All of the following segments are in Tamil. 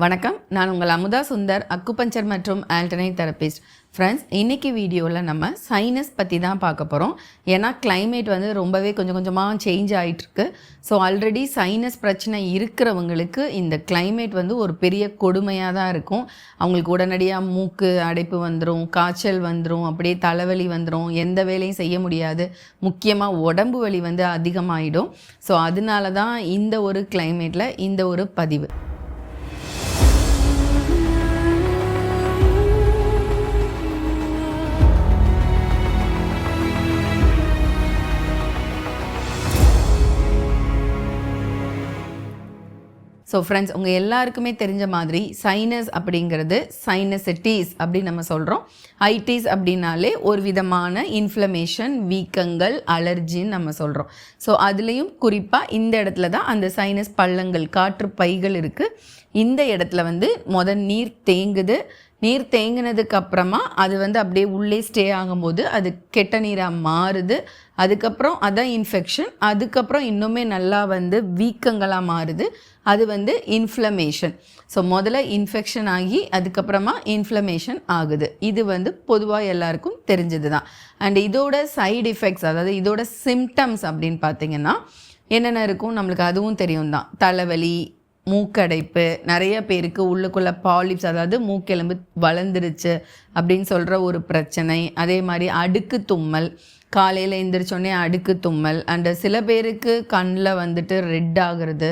வணக்கம். நான் உங்கள் அமுதா சுந்தர் அக்குபஞ்சர் மற்றும் ஆல்டர்னேட் தெரபிஸ்ட் ஃப்ரெண்ட்ஸ் இன்றைக்கி வீடியோவில் நம்ம சைனஸ் பற்றி தான் பார்க்க போகிறோம் ஏன்னா கிளைமேட் வந்து ரொம்பவே கொஞ்சம் கொஞ்சமாக சேஞ்ச் ஆகிட்டுருக்கு ஸோ ஆல்ரெடி சைனஸ் பிரச்சனை இருக்கிறவங்களுக்கு இந்த கிளைமேட் வந்து ஒரு பெரிய கொடுமையாக தான் இருக்கும். அவங்களுக்கு உடனடியாக மூக்கு அடைப்பு வந்துடும் காய்ச்சல் வந்துடும் அப்படியே தலைவலி வந்துடும் எந்த வேலையும் செய்ய முடியாது. முக்கியமாக உடம்பு வலி வந்து அதிகமாகிடும் ஸோ அதனால தான் இந்த ஒரு கிளைமேட்டில் இந்த ஒரு பதிவு. ஸோ ஃப்ரெண்ட்ஸ் உங்கள் எல்லாருக்குமே தெரிஞ்ச மாதிரி சைனஸ் அப்படிங்கிறது சைனசிட்டிஸ் அப்படின்னு நம்ம சொல்கிறோம் ஐடிஸ் அப்படின்னாலே ஒரு விதமான இன்ஃப்ளமேஷன் வீக்கங்கள் அலர்ஜின்னு நம்ம சொல்கிறோம் ஸோ அதுலேயும் குறிப்பாக இந்த இடத்துல தான் அந்த சைனஸ் பள்ளங்கள் காற்று பைகள் இருக்குது இந்த இடத்துல வந்து முத நீர் தேங்குது. நீர் தேங்கினதுக்கு அப்புறமா அது வந்து அப்படியே உள்ளே ஸ்டே ஆகும்போது அது கெட்ட நீராக மாறுது. அதுக்கப்புறம் அதான் இன்ஃபெக்ஷன் அதுக்கப்புறம் இன்னுமே நல்லா வந்து வீக்கங்களாக மாறுது. அது வந்து இன்ஃப்ளமேஷன் ஸோ முதல்ல இன்ஃபெக்ஷன் ஆகி அதுக்கப்புறமா இன்ஃப்ளமேஷன் ஆகுது. இது வந்து பொதுவாக எல்லாருக்கும் தெரிஞ்சது தான் அண்ட் இதோட சைடு எஃபெக்ட்ஸ் அதாவது இதோட சிம்டம்ஸ் அப்படின்னு பார்த்தீங்கன்னா என்னென்ன இருக்கும்? நம்மளுக்கு அதுவும் தெரியும் தான் தலைவலி மூக்கடைப்பு நிறைய பேருக்கு உள்ளுக்குள்ள பாலிப்ஸ் அதாவது மூக்கெலும்பு வளர்ந்துருச்சு அப்படின்னு சொல்கிற ஒரு பிரச்சனை. அதே மாதிரி அடுக்கு தும்மல் காலையில் எந்திரிச்சோடனே அடுக்கு தும்மல். அண்டு சில பேருக்கு கண்ணில் வந்துட்டு ரெட் ஆகிறது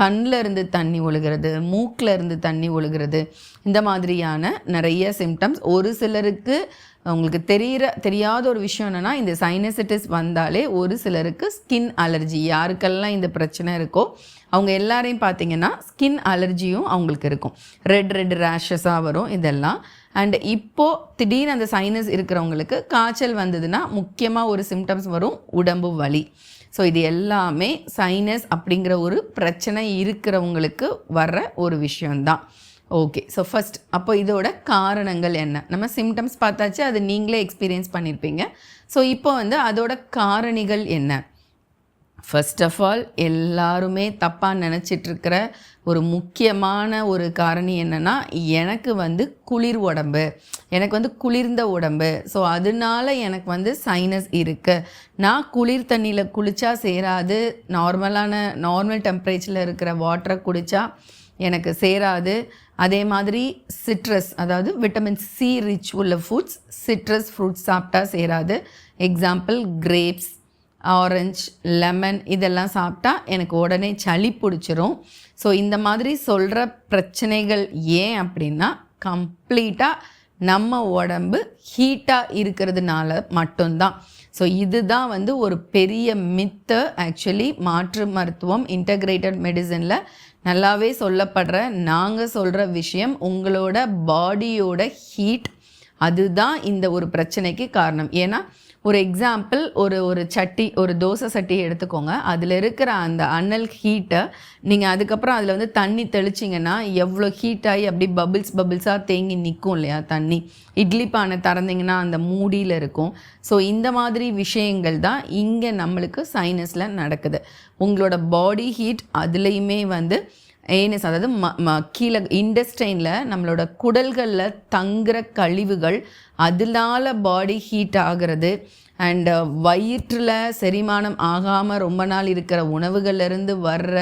கண்ணில் இருந்து தண்ணி ஒழுகிறது மூக்கில் இருந்து தண்ணி ஒழுகிறது இந்த மாதிரியான நிறைய சிம்டம்ஸ் ஒரு சிலருக்கு உங்களுக்கு தெரிகிற தெரியாத ஒரு விஷயம் என்னென்னா இந்த சைனசிட்டிஸ் வந்தாலே ஒரு சிலருக்கு ஸ்கின் அலர்ஜி யாருக்கெல்லாம் இந்த பிரச்சனை இருக்கோ அவங்க எல்லாரையும் பார்த்தீங்கன்னா ஸ்கின் அலர்ஜியும் அவங்களுக்கு இருக்கும். ரெட் ரெட் ரேஷஸாக வரும் இதெல்லாம். அண்ட் இப்போது திடீர்னு அந்த சைனஸ் இருக்கிறவங்களுக்கு காய்ச்சல் வந்ததுன்னா முக்கியமாக ஒரு சிம்டம்ஸ் வரும் உடம்பு வலி. ஸோ இது எல்லாமே சைனஸ் அப்படிங்கிற ஒரு பிரச்சனை இருக்கிறவங்களுக்கு வர்ற ஒரு விஷயந்தான் ஓகே ஸோ ஃபஸ்ட் அப்போ இதோட காரணங்கள் என்ன? நம்ம சிம்டம்ஸ் பார்த்தாச்சு அது நீங்களே எக்ஸ்பீரியன்ஸ் பண்ணியிருப்பீங்க ஸோ இப்போ வந்து அதோட காரணிகள் என்ன? ஃபர்ஸ்ட் ஆஃப் ஆல் எல்லாருமே தப்பாக நினச்சிட்ருக்கிற ஒரு முக்கியமான ஒரு காரணி என்னென்னா எனக்கு வந்து குளிர் உடம்பு. எனக்கு வந்து குளிர்ந்த உடம்பு. ஸோ அதனால எனக்கு வந்து சைனஸ் இருக்குது நான் குளிர் தண்ணியில் குளித்தா சேராது. நார்மலான நார்மல் டெம்பரேச்சரில் இருக்கிற வாட்டரை குடித்தா எனக்கு சேராது. அதே மாதிரி சிட்ரஸ் அதாவது விட்டமின் சி ரிச் உள்ள ஃபுட்ஸ் சிட்ரஸ் ஃப்ரூட்ஸ் சாப்பிட்டா சேராது. எக்ஸாம்பிள் கிரேப்ஸ் ஆரஞ்சு லெமன் இதெல்லாம் சாப்பிட்டா எனக்கு உடனே சளி பிடிச்சிரும். ஸோ இந்த மாதிரி சொல்கிற பிரச்சனைகள் ஏன் அப்படின்னா கம்ப்ளீட்டாக நம்ம உடம்பு ஹீட்டாக இருக்கிறதுனால மட்டும்தான். ஸோ இதுதான் வந்து ஒரு பெரிய மித்து ஆக்சுவலி மாற்று மருத்துவம் இன்டகிரேட்டட் மெடிசனில் நல்லாவே சொல்லப்படுற நாங்கள் சொல்கிற விஷயம் உங்களோட பாடியோட ஹீட் அதுதான் இந்த ஒரு பிரச்சனைக்கு காரணம். ஏன்னா ஒரு எக்ஸாம்பிள் ஒரு ஒரு சட்டி ஒரு தோசை சட்டி எடுத்துக்கோங்க. அதில் இருக்கிற அந்த அனல் ஹீட்டை நீங்கள் அதுக்கப்புறம் அதில் வந்து தண்ணி தெளிச்சிங்கன்னா எவ்வளோ ஹீட் ஆகி அப்படி பபிள்ஸ் பபிள்ஸாக தேங்கி நிற்கும் இல்லையா தண்ணி. இட்லி பானை திறந்தீங்கன்னா அந்த மூடியில் இருக்கும். ஸோ இந்த மாதிரி விஷயங்கள் தான் இங்கே நம்மளுக்கு சைனஸில் நடக்குது. உங்களோட பாடி ஹீட் அதுலேயுமே வந்து ஏனஸ் அதாவது ம ம கீழே இண்டஸ்டைனில் நம்மளோட குடல்களில் தங்குற கழிவுகள் அதனால பாடி ஹீட் ஆகிறது அண்ட் வயிற்றில் செரிமானம் ஆகாமல் ரொம்ப நாள் இருக்கிற உணவுகள்லேருந்து வர்ற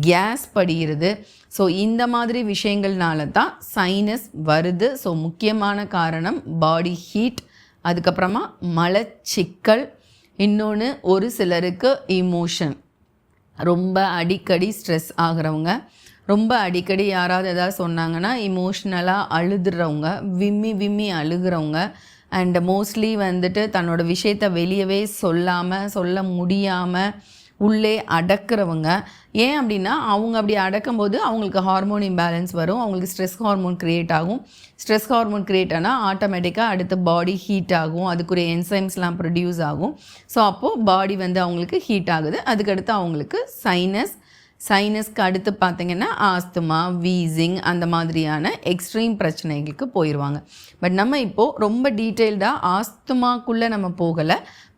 கேஸ் படிகிறது. ஸோ இந்த மாதிரி விஷயங்கள்னால தான் சைனஸ் வருது. ஸோ முக்கியமான காரணம் பாடி ஹீட் அதுக்கப்புறமா மலச்சிக்கல். இன்னொன்று ஒரு சிலருக்கு இமோஷன் ரொம்ப அடிக்கடி ஸ்ட்ரெஸ் ஆகிறவங்க ரொம்ப அடிக்கடி யாராவது எதாவது சொன்னாங்கன்னா இமோஷ்னலாக அழுதுறவங்க விம்மி விம்மி அழுகிறவங்க அண்ட் மோஸ்ட்லி வந்துட்டு தன்னோட விஷயத்த வெளியவே சொல்லாமல் சொல்ல முடியாமல் உள்ளே அடக்கிறவங்க. ஏன் அப்படின்னா அவங்க அப்படி அடக்கும்போது அவங்களுக்கு ஹார்மோன் இம்பேலன்ஸ் வரும். அவங்களுக்கு ஸ்ட்ரெஸ் ஹார்மோன் க்ரியேட் ஆகும். ஸ்ட்ரெஸ் ஹார்மோன் க்ரியேட் ஆனால் ஆட்டோமேட்டிக்காக அடுத்து பாடி ஹீட் ஆகும். அதுக்குரிய என்சைம்ஸ்லாம் ப்ரொடியூஸ் ஆகும். ஸோ அப்போது பாடி வந்து அவங்களுக்கு ஹீட் ஆகுது. அதுக்கடுத்து அவங்களுக்கு சைனஸ் சைனஸ்க்கு அடுத்து பார்த்தீங்கன்னா ஆஸ்துமா வீசிங் அந்த மாதிரியான எக்ஸ்ட்ரீம் பிரச்சனைகளுக்கு போயிடுவாங்க பட் நம்ம இப்போது ரொம்ப டீட்டெயில்டாக ஆஸ்துமாக்குள்ளே நம்ம போகலை.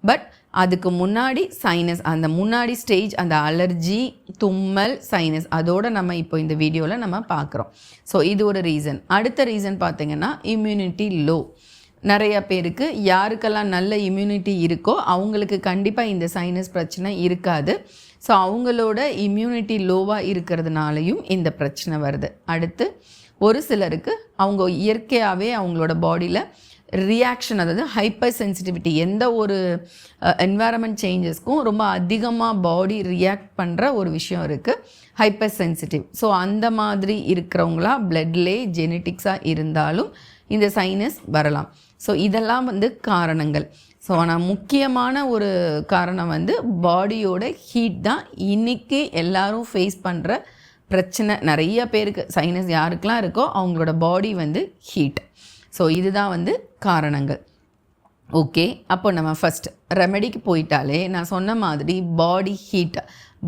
பட் அதுக்கு முன்னாடி சைனஸ் அந்த முன்னாடி ஸ்டேஜ் அந்த அலர்ஜி தும்மல் சைனஸ் அதோடு நம்ம இப்போ இந்த வீடியோவில் நம்ம பார்க்குறோம். ஸோ இது ஒரு ரீசன். அடுத்த ரீசன் பார்த்தீங்கன்னா இம்யூனிட்டி லோ நிறைய பேருக்கு யாருக்கெல்லாம் நல்ல இம்யூனிட்டி இருக்கோ அவங்களுக்கு கண்டிப்பாக இந்த சைனஸ் பிரச்சனை இருக்காது. ஸோ அவங்களோட இம்யூனிட்டி லோவாக இருக்கிறதுனாலையும் இந்த பிரச்சனை வருது. அடுத்து ஒரு சிலருக்கு அவங்க இயற்கையாகவே அவங்களோட பாடியில் ரியாக்ஷன் அதாவது ஹைப்பர் சென்சிட்டிவிட்டி எந்த ஒரு என்வாரன்மெண்ட் சேஞ்சஸ்க்கும் ரொம்ப அதிகமாக பாடி ரியாக்ட் பண்ணுற ஒரு விஷயம் இருக்குது ஹைப்பர் சென்சிட்டிவ் ஸோ அந்த மாதிரி இருக்கிறவங்களா பிளட்லே ஜெனட்டிக்ஸாக இருந்தாலும் இந்த சைனஸ் வரலாம். ஸோ இதெல்லாம் வந்து காரணங்கள். ஸோ ஆனால் முக்கியமான ஒரு காரணம் வந்து பாடியோட ஹீட் தான். இன்றைக்கி எல்லாரும் ஃபேஸ் பண்ணுற பிரச்சனை. நிறைய பேருக்கு சைனஸ் யாருக்கெலாம் இருக்கோ அவங்களோட பாடி வந்து ஹீட் ஸோ இதுதான் வந்து காரணங்கள். ஓகே அப்போ நம்ம ஃபஸ்ட் ரெமெடிக்கு போயிட்டாலே நான் சொன்ன மாதிரி பாடி ஹீட்டை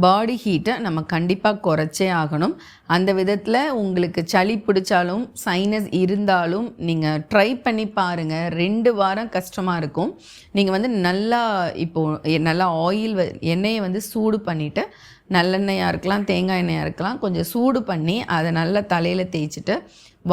பாடி ஹீட்டை நம்ம கண்டிப்பாக குறைச்சே ஆகணும். அந்த விதத்தில் உங்களுக்கு சளி பிடிச்சாலும் சைனஸ் இருந்தாலும் நீங்கள் ட்ரை பண்ணி பாருங்கள் ரெண்டு வாரம் கஷ்டமாக இருக்கும். நீங்கள் வந்து நல்லா இப்போது நல்லா ஆயில் எண்ணெயை வந்து சூடு பண்ணிவிட்டு நல்லெண்ணெயாக இருக்கலாம் தேங்காய் எண்ணெயாக இருக்கலாம் கொஞ்சம் சூடு பண்ணி அதை நல்லா தலையில் தேய்ச்சிட்டு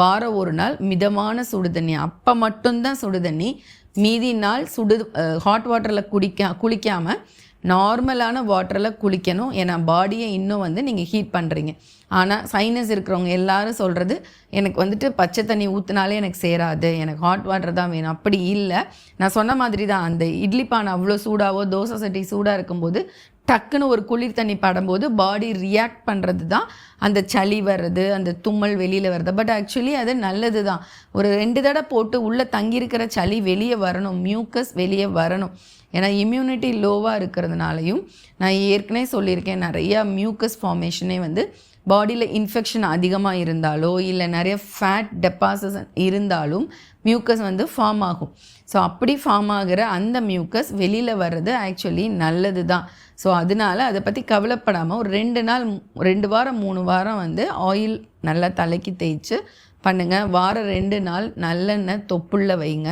வாரம் ஒரு நாள் மிதமான சுடு தண்ணி அப்போ மட்டும்தான் சுடு தண்ணி மீதி நாள் சுடு ஹாட் வாட்டரில் குடிக்க குளிக்காமல் நார்மலான வாட்டரில் குளிக்கணும். ஏன்னா பாடியை இன்னும் வந்து நீங்கள் ஹீட் பண்ணுறீங்க ஆனால் சைனஸ் இருக்கிறவங்க எல்லாரும் சொல்கிறது எனக்கு வந்துட்டு பச்சை தண்ணி ஊற்றினாலே எனக்கு சேராது. எனக்கு ஹாட் வாட்டர் தான் வேணும். அப்படி இல்லை. நான் சொன்ன மாதிரி தான் அந்த இட்லி பானை அவ்வளோ சூடாவோ தோசை சட்டி சூடாக இருக்கும்போது டக்குன்னு ஒரு குளிர் தண்ணி படும்போது பாடி ரியாக்ட் பண்ணுறது தான் அந்த சளி வர்றது அந்த தும்மல் வெளியில் வர்றது. பட் ஆக்சுவலி அது நல்லது தான் ஒரு ரெண்டு தடவை போட்டு உள்ளே தங்கியிருக்கிற சளி வெளியே வரணும். மியூக்கஸ் வெளியே வரணும். ஏன்னா இம்யூனிட்டி லோவாக இருக்கிறதுனாலையும் நான் ஏற்கனவே சொல்லியிருக்கேன் நிறையா மியூக்கஸ் ஃபார்மேஷனே வந்து பாடியில் இன்ஃபெக்ஷன் அதிகமாக இருந்தாலோ இல்லை நிறைய ஃபேட் டெபாசிஸ் இருந்தாலும் மியூக்கஸ் வந்து ஃபார்ம் ஆகும். ஸோ அப்படி ஃபார்ம் ஆகிற அந்த மியூக்கஸ் வெளியில் வர்றது ஆக்சுவலி நல்லது தான் ஸோ அதனால அதை பற்றி கவலைப்படாமல் ஒரு ரெண்டு நாள் ரெண்டு வாரம் மூணு வாரம் வந்து ஆயில் நல்லா தலைக்கு தேய்ச்சி பண்ணுங்கள் வாரம் ரெண்டு நாள் நல்லெண்ணெய் தொப்புள்ள வைங்க.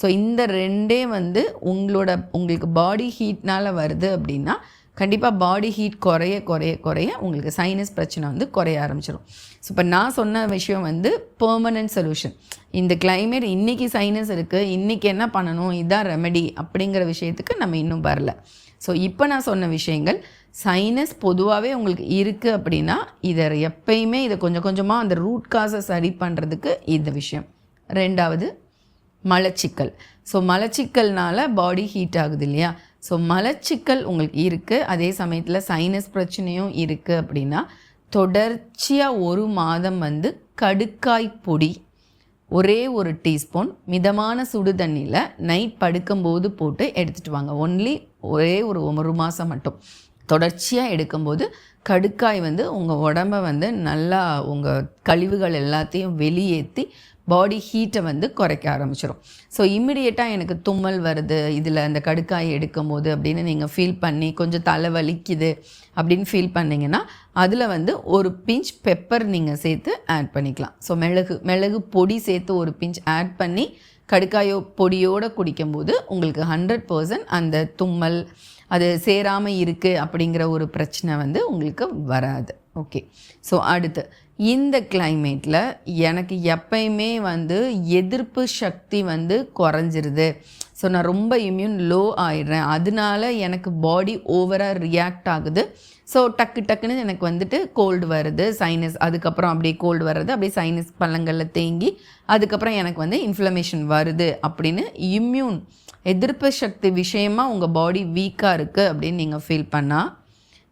ஸோ இந்த ரெண்டே வந்து உங்களோட உங்களுக்கு பாடி ஹீட்னால் வருது அப்படின்னா கண்டிப்பாக பாடி ஹீட் குறைய குறைய குறைய உங்களுக்கு சைனஸ் பிரச்சனை வந்து குறைய ஆரம்பிச்சிடும் ஸோ இப்போ நான் சொன்ன விஷயம் வந்து பெர்மனன்ட் சொல்யூஷன் இந்த கிளைமேட் இன்றைக்கி சைனஸ் இருக்குது இன்றைக்கி என்ன பண்ணணும் இதுதான் ரெமெடி அப்படிங்கிற விஷயத்துக்கு நம்ம இன்னும் வரல. ஸோ இப்போ நான் சொன்ன விஷயங்கள் சைனஸ் பொதுவாகவே உங்களுக்கு இருக்குது அப்படின்னா இதை எப்பயுமே இதை கொஞ்சம் கொஞ்சமாக அந்த ரூட் காசை சரி பண்ணுறதுக்கு இந்த விஷயம். ரெண்டாவது மலச்சிக்கல். ஸோ மலச்சிக்கல்னால பாடி ஹீட் ஆகுது இல்லையா? ஸோ மலச்சிக்கல் உங்களுக்கு இருக்குது அதே சமயத்தில் சைனஸ் பிரச்சனையும் இருக்குது அப்படின்னா தொடர்ச்சியாக ஒரு மாதம் வந்து கடுக்காய் பொடி ஒரே ஒரு டீஸ்பூன் மிதமான சுடு தண்ணியில் நைட் படுக்கும்போது போட்டு எடுத்துகிட்டு வாங்க. ஒன்லி ஒரே ஒரு ஒரு மாதம் மட்டும். தொடர்ச்சியாக எடுக்கும்போது கடுக்காய் வந்து உங்கள் உடம்ப வந்து நல்லா உங்கள் கழிவுகள் எல்லாத்தையும் வெளியேற்றி பாடி ஹீட்டை வந்து குறைக்க ஆரம்பிச்சிடும் ஸோ இம்மிடியேட்டாக எனக்கு தும்மல் வருது இதில் அந்த கடுக்காய் எடுக்கும் போது அப்படின்னு நீங்கள் ஃபீல் பண்ணி கொஞ்சம் தலை வலிக்குது அப்படின்னு ஃபீல் பண்ணிங்கன்னா அதில் வந்து ஒரு பிஞ்ச் பெப்பர் நீங்கள் சேர்த்து ஆட் பண்ணிக்கலாம். ஸோ மிளகு மிளகு பொடி சேர்த்து ஒரு பிஞ்ச் ஆட் பண்ணி கடுக்காயோ பொடியோடு குடிக்கும்போது உங்களுக்கு ஹண்ட்ரட் பர்சன்ட் அந்த தும்மல் அது சேராமல் இருக்குது அப்படிங்கிற ஒரு பிரச்சனை வந்து உங்களுக்கு வராது. ஓகே ஸோ அடுத்து இந்த கிளைமேட்டில் எனக்கு எப்பயுமே வந்து எதிர்ப்பு சக்தி வந்து குறைஞ்சிருது. ஸோ நான் ரொம்ப இம்யூன் லோ ஆயிடுறேன். அதனால எனக்கு பாடி ஓவராக ரியாக்ட் ஆகுது. ஸோ டக்கு டக்குன்னு எனக்கு வந்துட்டு கோல்டு வருது சைனஸ் அதுக்கப்புறம் அப்படியே கோல்டு வர்றது அப்படியே சைனஸ் பள்ளங்களில் தேங்கி அதுக்கப்புறம் எனக்கு வந்து இன்ஃப்ளமேஷன் வருது அப்படின்னு இம்யூன் எதிர்ப்பு சக்தி விஷயமாக உங்கள் பாடி வீக்காக இருக்குது அப்படின்னு நீங்கள் ஃபீல் பண்ணால்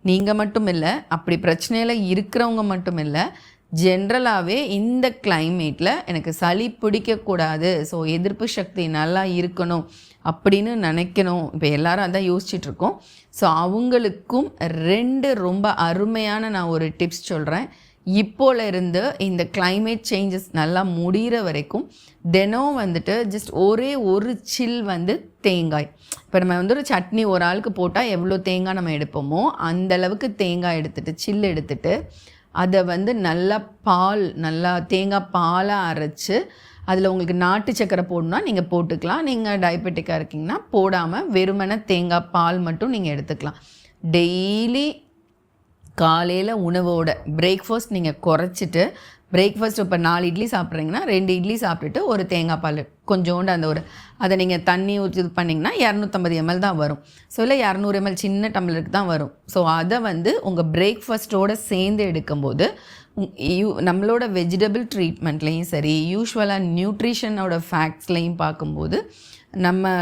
நீங்கள் மட்டும் இல்லை அப்படி பிரச்சனையில் இருக்கிறவங்க மட்டும் இல்லை ஜென்ரலாகவே இந்த கிளைமேட்டில் எனக்கு சளி பிடிக்கக்கூடாது. ஸோ எதிர்ப்பு சக்தி நல்லா இருக்கணும் அப்படின்னு நினைக்கணும். இப்போ எல்லாரும் அதான் யோசிச்சுட்ருக்கோம் ஸோ அவங்களுக்கும் ரெண்டு ரொம்ப அருமையான நான் ஒரு டிப்ஸ் சொல்கிறேன் இப்போல இருந்து இந்த கிளைமேட் சேஞ்சஸ் நல்லா முடிகிற வரைக்கும் தினம் வந்துட்டு ஜஸ்ட் ஒரே ஒரு சில் வந்து தேங்காய். இப்போ நம்ம வந்து ஒரு சட்னி ஒரு ஆளுக்கு போட்டால் எவ்வளோ தேங்காய் நம்ம எடுப்போமோ அந்தளவுக்கு தேங்காய் எடுத்துகிட்டு சில் எடுத்துகிட்டு அதை வந்து நல்லா பால் நல்லா தேங்காய் பாலாக அரைச்சி அதில் உங்களுக்கு நாட்டு சக்கரை போடணும்னா நீங்கள் போட்டுக்கலாம். நீங்கள் டயபெட்டிக்காக இருக்கீங்கன்னா போடாமல் வெறுமனே தேங்காய் பால் மட்டும் நீங்கள் எடுத்துக்கலாம். டெய்லி காலையில் உணவோட பிரேக்ஃபாஸ்ட் நீங்கள் குறைச்சிட்டு பிரேக்ஃபாஸ்ட் இப்போ நாலு இட்லி சாப்பிட்றீங்கன்னா ரெண்டு இட்லி சாப்பிட்டுட்டு ஒரு தேங்காய் பால் கொஞ்சோண்டு அந்த ஒரு அதை நீங்கள் தண்ணி ஊற்றி இது பண்ணிங்கன்னா இரநூத்தம்பது எம்எல் தான் வரும். ஸோ இல்லை இரநூறு எம்எல் சின்ன டம்ளருக்கு தான் வரும். ஸோ அதை வந்து உங்கள் பிரேக்ஃபாஸ்ட்டோடு சேர்ந்து எடுக்கும்போது யூ நம்மளோட வெஜிடபிள் ட்ரீட்மெண்ட்லேயும் சரி யூஸ்வலாக நியூட்ரிஷனோட ஃபேக்ட்ஸ்லேயும் பார்க்கும்போது நம்ம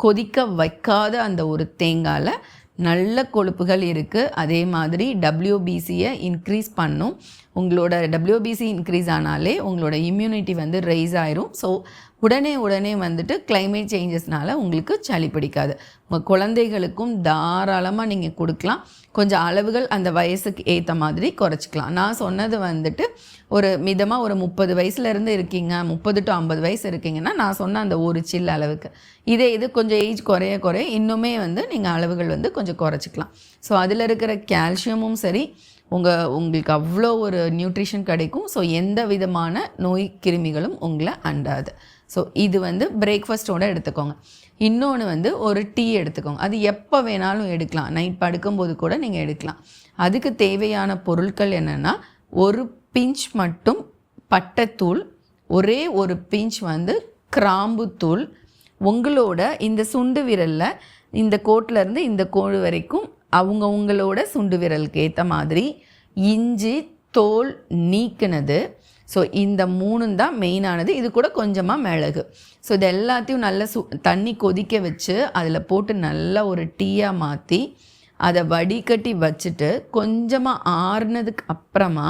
கொதிக்க வைக்காத அந்த ஒரு தேங்காயில் நல்ல கொழுப்புகள் இருக்குது அதே மாதிரி டபிள்யூபிசியை இன்க்ரீஸ் பண்ணும். உங்களோட டபிள்யூபிசி இன்க்ரீஸ் ஆனாலே உங்களோட இம்யூனிட்டி வந்து ரைஸ் ஆயிரும். ஸோ உடனே உடனே வந்துட்டு கிளைமேட் சேஞ்சஸ்னால உங்களுக்கு சளி பிடிக்காது. உங்கள் குழந்தைகளுக்கும் தாராளமாக நீங்கள் கொடுக்கலாம். கொஞ்சம் அளவுகள் அந்த வயசுக்கு ஏற்ற மாதிரி குறைச்சிக்கலாம். நான் சொன்னது வந்துட்டு ஒரு மிதமாக ஒரு முப்பது வயசுலேருந்து இருக்கீங்க முப்பது டு ஐம்பது வயசு இருக்கீங்கன்னா நான் சொன்ன அந்த ஒரு சில் அளவுக்கு. இதே இது கொஞ்சம் ஏஜ் குறைய குறைய இன்னுமே வந்து நீங்கள் அளவுகள் வந்து கொஞ்சம் குறைச்சிக்கலாம். ஸோ அதில் இருக்கிற கால்சியமும் சரி உங்கள் உங்களுக்கு அவ்வளோ ஒரு நியூட்ரிஷன் கிடைக்கும். ஸோ எந்த விதமான நோய் கிருமிகளும் உங்களை அண்டாது. ஸோ இது வந்து பிரேக்ஃபாஸ்ட்டோடு எடுத்துக்கோங்க. இன்னொன்று வந்து ஒரு டீ எடுத்துக்கோங்க. அது எப்போ வேணாலும் எடுக்கலாம். நைட் படுக்கும்போது கூட நீங்கள் எடுக்கலாம். அதுக்கு தேவையான பொருட்கள் என்னென்னா ஒரு பிஞ்ச் மட்டும் பட்டைத்தூள் ஒரே ஒரு பிஞ்ச் வந்து கிராம்புத்தூள் உங்களோட இந்த சுண்டு விரலில் இந்த கோட்டிலேருந்து இந்த கோடு வரைக்கும் அவங்க உங்களோட சுண்டு விரலுக்கு ஏற்ற மாதிரி இஞ்சி தோல் நீக்கினது. ஸோ இந்த மூணும் தான் மெயினானது இது கூட கொஞ்சமாக மிளகு. ஸோ இது எல்லாத்தையும் நல்லா சு தண்ணி கொதிக்க வச்சு அதில் போட்டு நல்லா ஒரு டீயாக மாற்றி அதை வடிகட்டி வச்சுட்டு கொஞ்சமாக ஆறுனதுக்கு அப்புறமா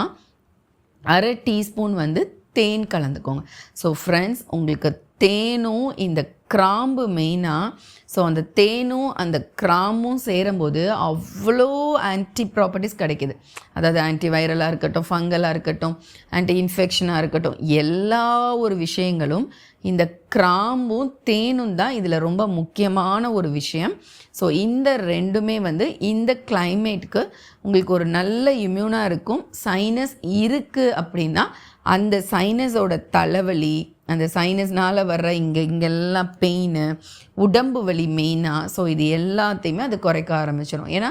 அரை டீஸ்பூன் வந்து தேன் கலந்துக்கோங்க. ஸோ ஃப்ரெண்ட்ஸ் உங்களுக்கு தேனும் இந்த கிராம்பு மெயினாக ஸோ அந்த தேனும் அந்த கிராமும் சேரும்போது அவ்வளோ ஆன்டி ப்ராப்பர்ட்டிஸ் கிடைக்கிது. அதாவது ஆன்டி வைரலாக இருக்கட்டும் ஃபங்கலாக இருக்கட்டும் ஆன்டி இன்ஃபெக்ஷனாக இருக்கட்டும் எல்லா ஒரு விஷயங்களும் இந்த கிராம்பும் தேனும் தான் இதில் ரொம்ப முக்கியமான ஒரு விஷயம். ஸோ இந்த ரெண்டுமே வந்து இந்த கிளைமேட்டுக்கு உங்களுக்கு ஒரு நல்ல இம்யூனாக இருக்கும். சைனஸ் இருக்குது அப்படின்னா அந்த சைனஸோட தலைவலி அந்த சைனஸ்னால் வர்ற இங்கே இங்கெல்லாம் பெயின் உடம்பு வலி மெயினாக ஸோ இது எல்லாத்தையுமே அது குறைக்க ஆரம்பிச்சிடும் ஏன்னா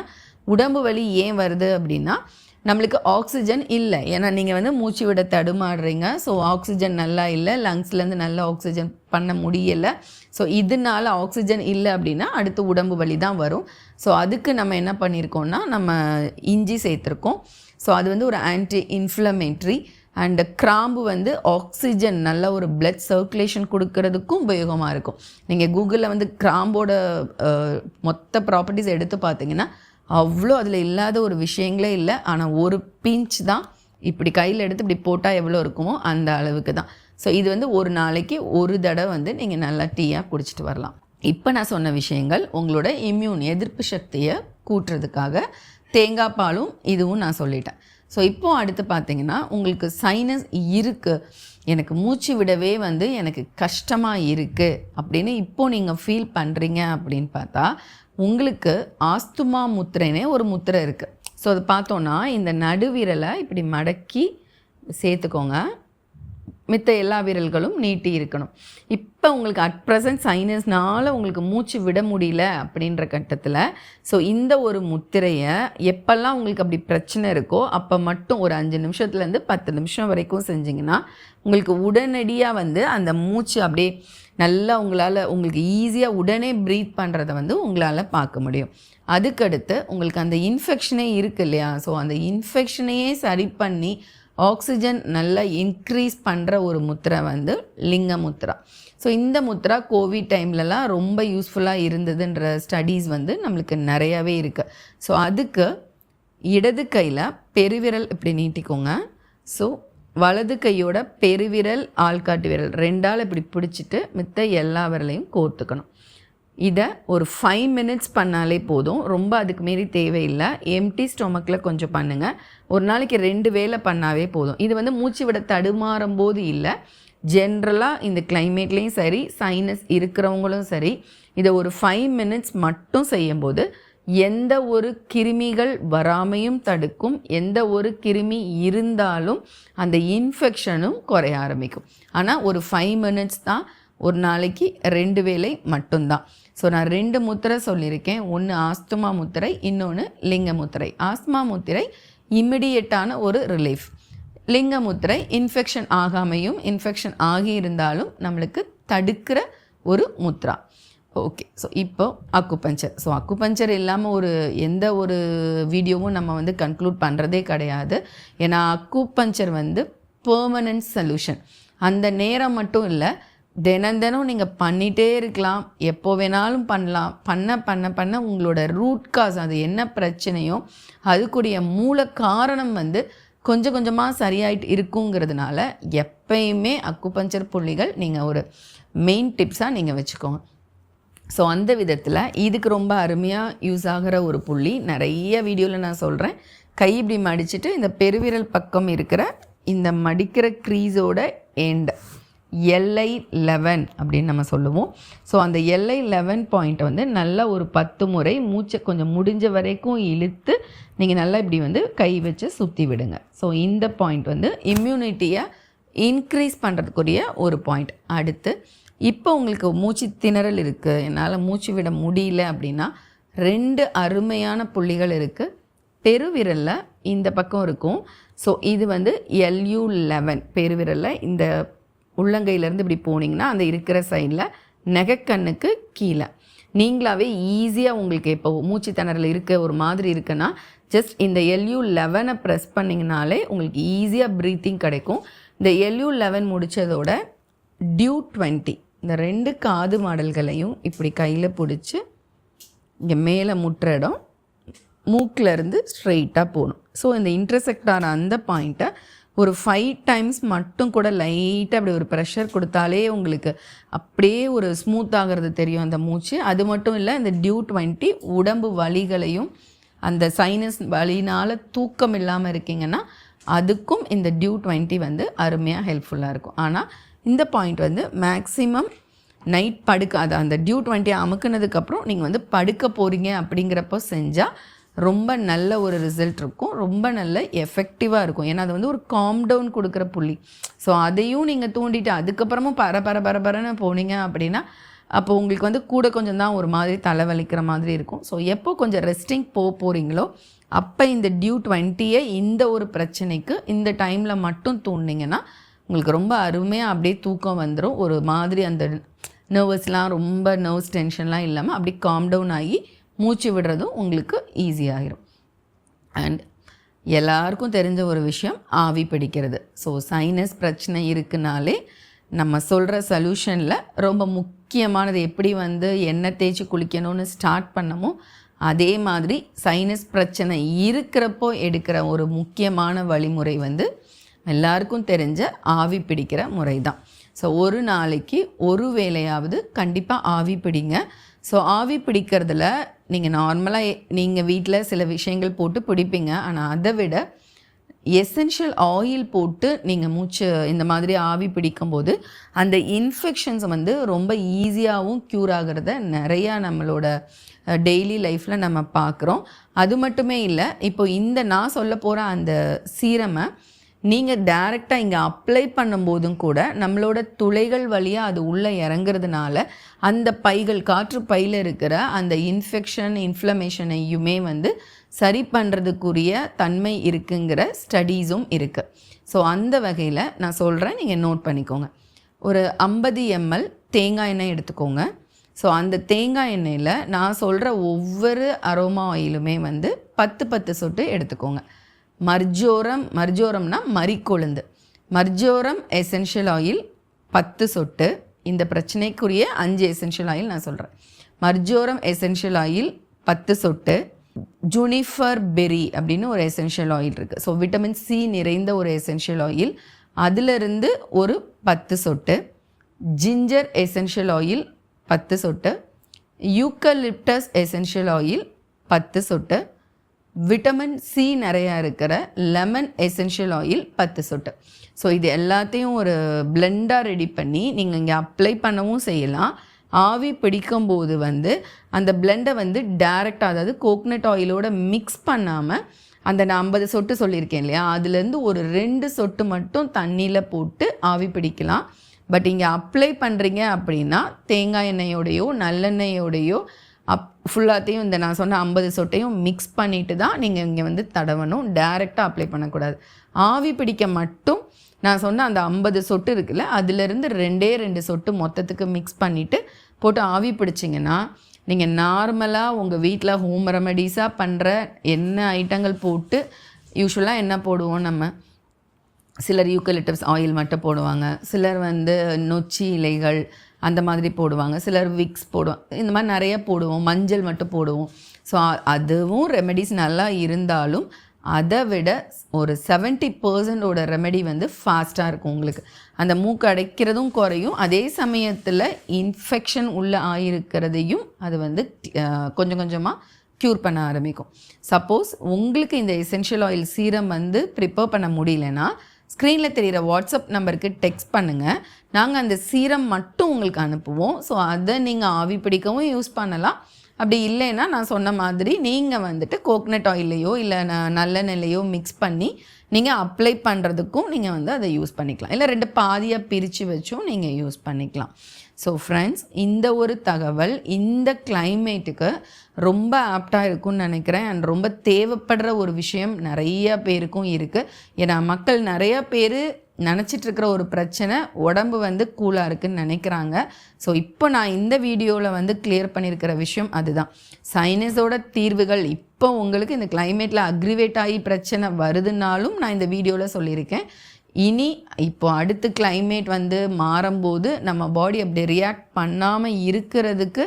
உடம்பு வலி ஏன் வருது அப்படின்னா நம்மளுக்கு ஆக்சிஜன் இல்லை. ஏன்னா நீங்கள் வந்து மூச்சு விட தடுமாடுறீங்க ஸோ ஆக்சிஜன் நல்லா இல்லை லங்ஸ்லேருந்து நல்லா ஆக்சிஜன் பண்ண முடியலை. ஸோ இதனால ஆக்சிஜன் இல்லை அப்படின்னா அடுத்து உடம்பு வலி தான் வரும். ஸோ அதுக்கு நம்ம என்ன பண்ணியிருக்கோம்னா நம்ம இஞ்சி சேர்த்துருக்கோம். ஸோ அது வந்து ஒரு ஆன்டி இன்ஃப்ளமேட்ரி அண்ட் கிராம்பு வந்து ஆக்சிஜன் நல்ல ஒரு பிளட் சர்க்குலேஷன் கொடுக்கறதுக்கும் உபயோகமாக இருக்கும். நீங்கள் கூகுளில் வந்து கிராம்போட மொத்த ப்ராப்பர்ட்டிஸ் எடுத்து பார்த்தீங்கன்னா அவ்வளோ அதில் இல்லாத ஒரு விஷயங்களே இல்லை. ஆனால் ஒரு பிஞ்ச் தான் இப்படி கையில் எடுத்து இப்படி போட்டால் எவ்வளோ இருக்குமோ அந்த அளவுக்கு தான். ஸோ இது வந்து ஒரு நாளைக்கு ஒரு தடவை வந்து நீங்கள் நல்லா டீயாக குடிச்சிட்டு வரலாம். இப்போ நான் சொன்ன விஷயங்கள் உங்களோட இம்யூன் எதிர்ப்பு சக்தியை கூட்டுறதுக்காக தேங்காய் பாலும் இதுவும் நான் சொல்லிட்டேன். ஸோ இப்போது அடுத்து பார்த்தீங்கன்னா உங்களுக்கு சைனஸ் இருக்குது எனக்கு மூச்சு விடவே வந்து எனக்கு கஷ்டமாக இருக்குது அப்படின்னு இப்போது நீங்கள் ஃபீல் பண்ணுறீங்க அப்படின்னு பார்த்தா உங்களுக்கு ஆஸ்துமா முத்திரைனே ஒரு முத்திரை இருக்குது ஸோ அது பார்த்தோன்னா இந்த நடுவிரலை இப்படி மடக்கி சேர்த்துக்கோங்க. மித்த எல்லா விரல்களும் நீட்டி இருக்கணும். இப்போ உங்களுக்கு அட் ப்ரெசன்ட் சைனஸ்னால உங்களுக்கு மூச்சு விட முடியல அப்படின்ற கட்டத்தில் ஸோ இந்த ஒரு முத்திரையை எப்போல்லாம் உங்களுக்கு அப்படி பிரச்சனை இருக்கோ அப்போ மட்டும் ஒரு அஞ்சு நிமிஷத்துலேருந்து பத்து நிமிஷம் வரைக்கும் செஞ்சிங்கன்னா உங்களுக்கு உடனடியாக வந்து அந்த மூச்சு அப்படியே நல்லா உங்களால் உங்களுக்கு ஈஸியாக உடனே ப்ரீத் பண்ணுறத வந்து உங்களால் பார்க்க முடியும். அதுக்கடுத்து உங்களுக்கு அந்த இன்ஃபெக்ஷனே இருக்கு இல்லையா? ஸோ அந்த இன்ஃபெக்ஷனையே சரி பண்ணி ஆக்சிஜன் நல்லா இன்க்ரீஸ் பண்ணுற ஒரு முத்திரை வந்து லிங்க முத்ரா ஸோ இந்த முத்ரா கோவிட் டைம்லலாம் ரொம்ப யூஸ்ஃபுல்லாக இருந்ததுன்ற ஸ்டடீஸ் வந்து நம்மளுக்கு நிறையாவே இருக்குது ஸோ அதுக்கு இடது கையில் பெருவிரல் இப்படி நீட்டிக்கோங்க. ஸோ வலது கையோட பெருவிரல் ஆள்காட்டு விரல் ரெண்டால் இப்படி பிடிச்சிட்டு மித்த எல்லா விரலையும் கோர்த்துக்கணும். இதை ஒரு ஃபைவ் மினிட்ஸ் பண்ணாலே போதும். ரொம்ப அதுக்கு மீறி தேவையில்லை. எம்டி ஸ்டொமக்கில் கொஞ்சம் பண்ணுங்கள் ஒரு நாளைக்கு ரெண்டு வேலை பண்ணாவே போதும். இது வந்து மூச்சு விட தடுமாறும் போது இல்லை. ஜென்ரலாக இந்த கிளைமேட்லேயும் சரி சைனஸ் இருக்கிறவங்களும் சரி இதை ஒரு ஃபைவ் மினிட்ஸ் மட்டும் செய்யும்போது எந்த ஒரு கிருமிகள் வராமையும் தடுக்கும். எந்த ஒரு கிருமி இருந்தாலும் அந்த இன்ஃபெக்ஷனும் குறைய ஆரம்பிக்கும். ஆனால் ஒரு ஃபைவ் மினிட்ஸ் தான். ஒரு நாளைக்கு ரெண்டு வேலை மட்டும்தான். ஸோ நான் ரெண்டு முத்திரை சொல்லியிருக்கேன். ஒன்று ஆஸ்துமா முத்திரை இன்னொன்று லிங்க முத்திரை. ஆஸ்துமா முத்திரை இம்மிடியட்டான ஒரு ரிலீஃப் லிங்க முத்திரை இன்ஃபெக்ஷன் ஆகாமையும் இன்ஃபெக்ஷன் ஆகி இருந்தாலும் நம்மளுக்கு தடுக்கிற ஒரு முத்ரா ஓகே ஸோ இப்போ அக்குபஞ்சர் ஸோ அக்குபஞ்சர் இல்லாமல் ஒரு எந்த ஒரு வீடியோவும் நம்ம வந்து கன்க்ளூட் பண்ணுறதே கிடையாது. ஏன்னா அக்குபஞ்சர் வந்து பெர்மனன்ட் சொல்யூஷன் அந்த நேரம் மட்டும் இல்லை தினம் தினம் நீங்கள் பண்ணிகிட்டே இருக்கலாம். எப்போ வேணாலும் பண்ணலாம். பண்ண பண்ண பண்ண உங்களோட ரூட் காஸ் அது என்ன பிரச்சனையோ அதுக்குடைய மூல காரணம் வந்து கொஞ்சம் கொஞ்சமாக சரியாயிட்டு இருக்குங்கிறதுனால எப்பயுமே அக்குபஞ்சர் புள்ளிகள் நீங்கள் ஒரு மெயின் டிப்ஸாக நீங்கள் வச்சுக்கோங்க. ஸோ அந்த விதத்தில் இதுக்கு ரொம்ப அருமையாக யூஸ் ஆகிற ஒரு புள்ளி நிறைய வீடியோவில் நான் சொல்கிறேன் கை இப்படி மடிச்சுட்டு இந்த பெருவிரல் பக்கம் இருக்கிற இந்த மடிக்கிற க்ரீஸோட எண்ட் எல்ஐ லெவன் அப்படின்னு நம்ம சொல்லுவோம். ஸோ அந்த எல்ஐ லெவன் பாயிண்ட்டை வந்து நல்லா ஒரு பத்து முறை மூச்சை கொஞ்சம் முடிஞ்ச வரைக்கும் இழுத்து நீங்கள் நல்லா இப்படி வந்து கை வச்சு சுற்றி விடுங்க. ஸோ இந்த பாயிண்ட் வந்து இம்யூனிட்டியை இன்க்ரீஸ் பண்ணுறதுக்குரிய ஒரு பாயிண்ட் அடுத்து இப்போ உங்களுக்கு மூச்சு திணறல் இருக்குது என்னால் மூச்சு விட முடியல அப்படின்னா ரெண்டு அருமையான புள்ளிகள் இருக்குது பெருவிரலில் இந்த பக்கம் இருக்கும். ஸோ இது வந்து எல்யூ லெவன் பெருவிரலில் இந்த உள்ளங்கையிலேருந்து இப்படி போனீங்கன்னா அந்த இருக்கிற சைடில் நெகக்கண்ணுக்கு கீழே. நீங்களாவே ஈஸியாக உங்களுக்கு இப்போ மூச்சு திணறல் இருக்க ஒரு மாதிரி இருக்குன்னா ஜஸ்ட் இந்த எல்யூ லெவனை ப்ரெஸ் பண்ணிங்கனாலே உங்களுக்கு ஈஸியாக ப்ரீத்திங் கிடைக்கும். இந்த எல்யூ லெவன் முடித்ததோட டியூ டுவெண்ட்டி இந்த ரெண்டு காது மாடல்களையும் இப்படி கையில் பிடிச்சி இங்கே மேலே முட்டுற இடம் மூக்கில் இருந்து ஸ்ட்ரெயிட்டாக போகணும். ஸோ இந்த இன்டர்செக்டான அந்த பாயிண்ட்டை ஒரு ஃபைவ் டைம்ஸ் மட்டும் கூட லைட்டாக அப்படி ஒரு ப்ரெஷர் கொடுத்தாலே உங்களுக்கு அப்படியே ஒரு ஸ்மூத் ஆகிறது தெரியும் அந்த மூச்சு. அது மட்டும் இல்லை இந்த டியூ டுவெண்ட்டி உடம்பு வலிகளையும் அந்த சைனஸ் வலினால் தூக்கம் இல்லாமல் இருக்கீங்கன்னா அதுக்கும் இந்த டியூ டுவெண்ட்டி வந்து அருமையாக ஹெல்ப்ஃபுல்லாக இருக்கும். ஆனால் இந்த பாயிண்ட் வந்து மேக்ஸிமம் நைட் படுக்க அது அந்த டியூ டுவெண்ட்டி அமுக்குனதுக்கப்புறம் நீங்கள் வந்து படுக்க போகிறீங்க அப்படிங்கிறப்போ செஞ்சால் ரொம்ப நல்ல ஒரு ரிசல்ட் இருக்கும். ரொம்ப நல்ல எஃபெக்டிவாக இருக்கும். ஏன்னா அது வந்து ஒரு காம் டவுன் கொடுக்குற புள்ளி. ஸோ அதையும் நீங்கள் தூண்டிட்டு அதுக்கப்புறமும் பர பர பரபரன்னு போனீங்க அப்படின்னா அப்போ உங்களுக்கு வந்து கூட கொஞ்சம் தான் ஒரு மாதிரி தலைவலிக்கிற மாதிரி இருக்கும். ஸோ எப்போ கொஞ்சம் ரெஸ்டிங் போக போகிறீங்களோ அப்போ இந்த டியூ டுவெண்ட்டியை இந்த ஒரு பிரச்சனைக்கு இந்த டைமில் மட்டும் தூண்டிங்கன்னா உங்களுக்கு ரொம்ப அருமையாக அப்படியே தூக்கம் வந்துடும் ஒரு மாதிரி அந்த நர்வஸ்லாம் ரொம்ப நர்வ்ஸ் டென்ஷன்லாம் இல்லாமல் அப்படி காம் டவுன் ஆகி மூச்சு விடுறதும் உங்களுக்கு ஈஸியாகிடும் அண்ட் எல்லாருக்கும் தெரிஞ்ச ஒரு விஷயம் ஆவி பிடிக்கிறது. ஸோ சைனஸ் பிரச்சனை இருக்குனாலே நம்ம சொல்கிற சொல்யூஷனில் ரொம்ப முக்கியமானது எப்படி வந்து எண்ணெய் தேய்ச்சி குளிக்கணும்னு ஸ்டார்ட் பண்ணமோ அதே மாதிரி சைனஸ் பிரச்சனை இருக்கிறப்போ எடுக்கிற ஒரு முக்கியமான வழிமுறை வந்து எல்லாருக்கும் தெரிஞ்ச ஆவி பிடிக்கிற முறை தான் ஸோ ஒரு நாளைக்கு ஒரு வேலையாவது கண்டிப்பாக ஆவி பிடிங்க. ஸோ ஆவி பிடிக்கிறதுல நீங்கள் நார்மலாக நீங்கள் வீட்டில் சில விஷயங்கள் போட்டு பிடிப்பீங்க. ஆனால் அதை விட எசென்ஷியல் ஆயில் போட்டு நீங்கள் மூச்சு இந்த மாதிரி ஆவி பிடிக்கும்போது அந்த இன்ஃபெக்ஷன்ஸ் வந்து ரொம்ப ஈஸியாகவும் க்யூர் ஆகிறத நிறையா நம்மளோட டெய்லி லைஃப்பில் நம்ம பார்க்குறோம் அது மட்டுமே இல்லை இப்போ இந்த நான் சொல்ல போகிற அந்த சீரமை நீங்கள் டேரெக்டாக இங்கே அப்ளை பண்ணும்போதும் கூட நம்மளோட துளைகள் வழியாக அது உள்ளே இறங்குறதுனால அந்த பைகள் காற்று பையில் இருக்கிற அந்த இன்ஃபெக்ஷன் இன்ஃப்ளமேஷனையுமே வந்து சரி பண்ணுறதுக்குரிய தன்மை இருக்குங்கிற ஸ்டடீஸும் இருக்குது ஸோ அந்த வகையில் நான் சொல்கிறேன் நீங்கள் நோட் பண்ணிக்கோங்க. ஒரு ஐம்பது எம்எல் தேங்காய் எண்ணெய் எடுத்துக்கோங்க. ஸோ அந்த தேங்காய் எண்ணெயில் நான் சொல்கிற ஒவ்வொரு அரோமா ஆயிலுமே வந்து பத்து பத்து சொட்டு எடுத்துக்கோங்க. மர்ஜோரம் மர்ஜோரம்னா மறிக்கொழுந்து. மர்ஜோரம் எசென்ஷியல் ஆயில் பத்து சொட்டு. இந்த பிரச்சனைக்குரிய அஞ்சு எசென்ஷியல் ஆயில் நான் சொல்கிறேன் மர்ஜோரம் எசென்ஷியல் ஆயில் பத்து சொட்டு. ஜூனிஃபர் பெரி அப்படின்னு ஒரு எசென்ஷியல் ஆயில் இருக்குது ஸோ விட்டமின் சி நிறைந்த ஒரு எசென்ஷியல் ஆயில் அதிலிருந்து ஒரு பத்து சொட்டு. ஜிஞ்சர் எசென்ஷியல் ஆயில் பத்து சொட்டு. யூக்கலிப்டஸ் எசென்ஷியல் ஆயில் பத்து சொட்டு. விட்டமின் சி நிறையா இருக்கிற லெமன் எசென்ஷியல் ஆயில் பத்து சொட்டு. ஸோ இது எல்லாத்தையும் ஒரு பிளெண்டாக ரெடி பண்ணி நீங்கள் இங்கே அப்ளை பண்ணவும் செய்யலாம். ஆவி பிடிக்கும்போது வந்து அந்த பிளெண்டை வந்து டைரெக்டாக அதாவது கோக்னட் ஆயிலோட மிக்ஸ் பண்ணாமல் அந்த நான் ஐம்பது சொட்டு சொல்லியிருக்கேன் இல்லையா? அதுலேருந்து ஒரு ரெண்டு சொட்டு மட்டும் தண்ணியில் போட்டு ஆவி பிடிக்கலாம். பட் இங்கே அப்ளை பண்ணுறீங்க அப்படின்னா தேங்காய் எண்ணெயோடையோ நல்லெண்ணெயோடையோ அப் ஃபுல்லாத்தையும் இந்த நான் சொன்ன ஐம்பது சொட்டையும் மிக்ஸ் பண்ணிட்டு தான் நீங்கள் இங்கே வந்து தடவணும். டைரெக்டாக அப்ளை பண்ணக்கூடாது. ஆவி பிடிக்க மட்டும் நான் சொன்ன அந்த ஐம்பது சொட்டு இருக்குல்ல அதுலேருந்து ரெண்டே ரெண்டு சொட்டு மொத்தத்துக்கு மிக்ஸ் பண்ணிவிட்டு போட்டு ஆவி பிடிச்சிங்கன்னா நீங்கள் நார்மலாக உங்கள் வீட்டில் ஹோம் ரெமடிஸாக பண்ணுற என்ன ஐட்டங்கள் போட்டு யூஸ்வலாக என்ன போடுவோம் நம்ம? சிலர் யூக்கலிட்டப்ஸ் ஆயில் மட்டும் போடுவாங்க. சிலர் வந்து நொச்சி இலைகள் அந்த மாதிரி போடுவாங்க. சிலர் விக்ஸ் போடுவாங்க இந்த மாதிரி நிறைய போடுவோம். மஞ்சள் மட்டும் போடுவோம். ஸோ அதுவும் ரெமெடிஸ் நல்லா இருந்தாலும் அதை விட ஒரு செவன்ட்டி பர்சன்டோட ரெமெடி வந்து ஃபாஸ்ட்டாக இருக்கும் உங்களுக்கு. அந்த மூக்கு அடைக்கிறதும் குறையும். அதே சமயத்தில் இன்ஃபெக்ஷன் உள்ள ஆகிருக்கிறதையும் அது வந்து கொஞ்சம் கொஞ்சமாக க்யூர் பண்ண ஆரம்பிக்கும். சப்போஸ் உங்களுக்கு இந்த எசென்ஷியல் ஆயில் சீரம் வந்து ப்ரிப்பேர் பண்ண முடியலன்னா ஸ்க்ரீனில் தெரிகிற வாட்ஸ்அப் நம்பருக்கு டெக்ஸ்ட் பண்ணுங்கள் நாங்கள் அந்த சீரம் மட்டும் உங்களுக்கு அனுப்புவோம். ஸோ அதை நீங்கள் ஆவி பிடிக்கவும் யூஸ் பண்ணலாம். அப்படி இல்லைன்னா நான் சொன்ன மாதிரி நீங்கள் வந்துட்டு கோக்னட் ஆயிலையோ இல்லை ந- நல்லெண்ணெய்லையோ மிக்ஸ் பண்ணி நீங்கள் அப்ளை பண்ணுறதுக்கும் நீங்கள் வந்து அதை யூஸ் பண்ணிக்கலாம். இல்லை ரெண்டு பாதியாக பிரித்து வச்சும் நீங்கள் யூஸ் பண்ணிக்கலாம். ஸோ ஃப்ரெண்ட்ஸ் இந்த ஒரு தகவல் இந்த கிளைமேட்டுக்கு ரொம்ப ஆப்டாக இருக்கும்னு நினைக்கிறேன். அண்ட் ரொம்ப தேவைப்படுற ஒரு விஷயம் நிறைய பேருக்கும் இருக்குது ஏன்னா மக்கள் நிறைய பேர் நினச்சிட்டு இருக்கிற ஒரு பிரச்சனை உடம்பு வந்து கூலாக இருக்குன்னு நினைக்கிறாங்க. ஸோ இப்போ நான் இந்த வீடியோவில் வந்து கிளியர் பண்ணியிருக்கிற விஷயம் அதுதான். சைனஸோட தீர்வுகள் இப்போ உங்களுக்கு இந்த கிளைமேட்டில் அக்ரிவேட் ஆகி பிரச்சனை வருதுனாலும் நான் இந்த வீடியோவில் சொல்லியிருக்கேன். இனி இப்போ அடுத்து கிளைமேட் வந்து மாறும்போது நம்ம பாடி அப்படி ரியாக்ட் பண்ணாமல் இருக்கிறதுக்கு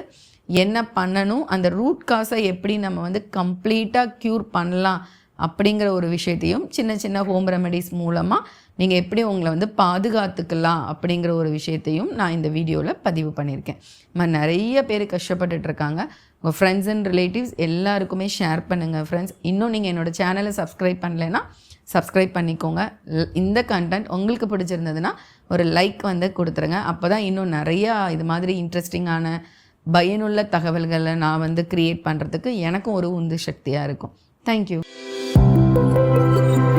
என்ன பண்ணணும்? அந்த ரூட் காசை எப்படி நம்ம வந்து கம்ப்ளீட்டாக க்யூர் பண்ணலாம்? அப்படிங்கிற ஒரு விஷயத்தையும் சின்ன சின்ன ஹோம் ரெமெடிஸ் மூலமாக நீங்கள் எப்படி உங்களை வந்து பாதுகாத்துக்கலாம் அப்படிங்கிற ஒரு விஷயத்தையும் நான் இந்த வீடியோவில் பதிவு பண்ணியிருக்கேன். நம்ம நிறைய பேர் கஷ்டப்பட்டுட்ருக்காங்க உங்கள் ஃப்ரெண்ட்ஸ் அண்ட் ரிலேட்டிவ்ஸ் எல்லாருக்குமே ஷேர் பண்ணுங்கள் ஃப்ரெண்ட்ஸ் இன்னும் நீங்கள் என்னோடய சேனலை சப்ஸ்கிரைப் பண்ணலைன்னா சப்ஸ்கிரைப் பண்ணிக்கோங்க. இந்த கண்டென்ட் உங்களுக்கு பிடிச்சிருந்ததுன்னா ஒரு லைக் வந்து கொடுத்துருங்க. அப்போ தான் இன்னும் நிறையா இது மாதிரி இன்ட்ரெஸ்டிங்கான பயனுள்ள தகவல்களை நான் வந்து க்ரியேட் பண்ணுறதுக்கு எனக்கும் ஒரு உந்து சக்தியாக இருக்கும். Thank you Thank you.